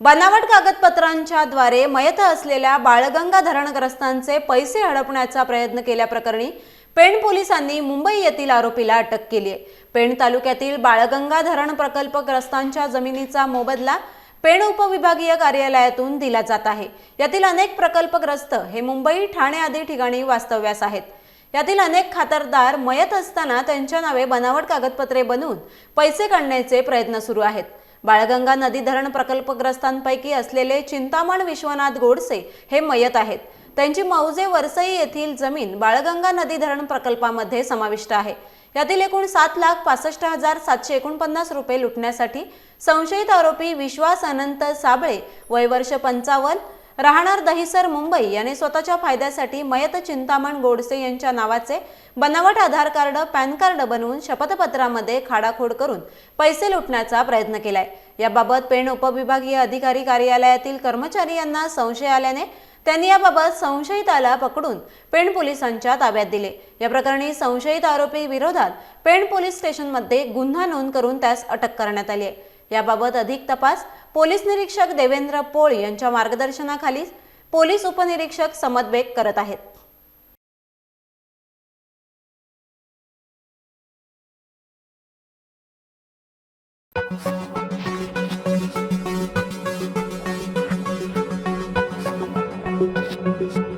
बनावट कागदपत्रांच्या द्वारे मयत असलेल्या बाळगंगा धरणग्रस्तांचे पैसे हडपण्याचा प्रयत्न केल्याप्रकरणी पेण पोलिसांनी मुंबई येथील आरोपीला अटक केली आहे पेण तालुक्यातील बाळगंगा धरण प्रकल्पग्रस्तांच्या जमिनीचा मोबदला पेण उपविभागीय कार्यालयातून दिला जात आहे. यातील अनेक प्रकल्पग्रस्त हे मुंबई ठाणे आदी ठिकाणी वास्तव्यास आहेत. यातील अनेक खातरदार मयत असताना त्यांच्या नावे बनावट कागदपत्रे बनवून पैसे काढण्याचे प्रयत्न सुरू आहेत. बाळगंगा नदी धरण प्रकल्पग्रस्तांपैकी असलेले चिंतामण विश्वनाथ गोडसे हे मयत आहेत. त्यांची मौजे वरसई येथील जमीन बाळगंगा नदी धरण प्रकल्पामध्ये समाविष्ट आहे. यातील एकूण सात लाख पासष्ट हजार सातशे एकोणपन्नास रुपये लुटण्यासाठी संशयित आरोपी विश्वास अनंत साबळे वय वर्ष पंचावन्न राहणार दहिसर मुंबई याने स्वतःच्या फायद्यासाठी मयत चिंतामण गोडसे यांच्या नावाचे बनावट आधार कार्ड पॅन कार्ड बनवून शपथपत्रामध्ये खाडाखोड करून पैसे लुटण्याचा प्रयत्न केलाय. याबाबत पेण उपविभागीय अधिकारी कार्यालयातील कर्मचारी यांना संशय आल्याने त्यांनी याबाबत संशयिताला पकडून पेण पोलिसांच्या ताब्यात दिले. या प्रकरणी संशयित आरोपी विरोधात पेण पोलीस स्टेशनमध्ये गुन्हा नोंद करून त्यास अटक करण्यात आली आहे. याबाबत अधिक तपास पोलीस निरीक्षक देवेंद्र पोळ यांच्या मार्गदर्शनाखाली पोलीस उपनिरीक्षक समदबेग करत आहेत. Thank you.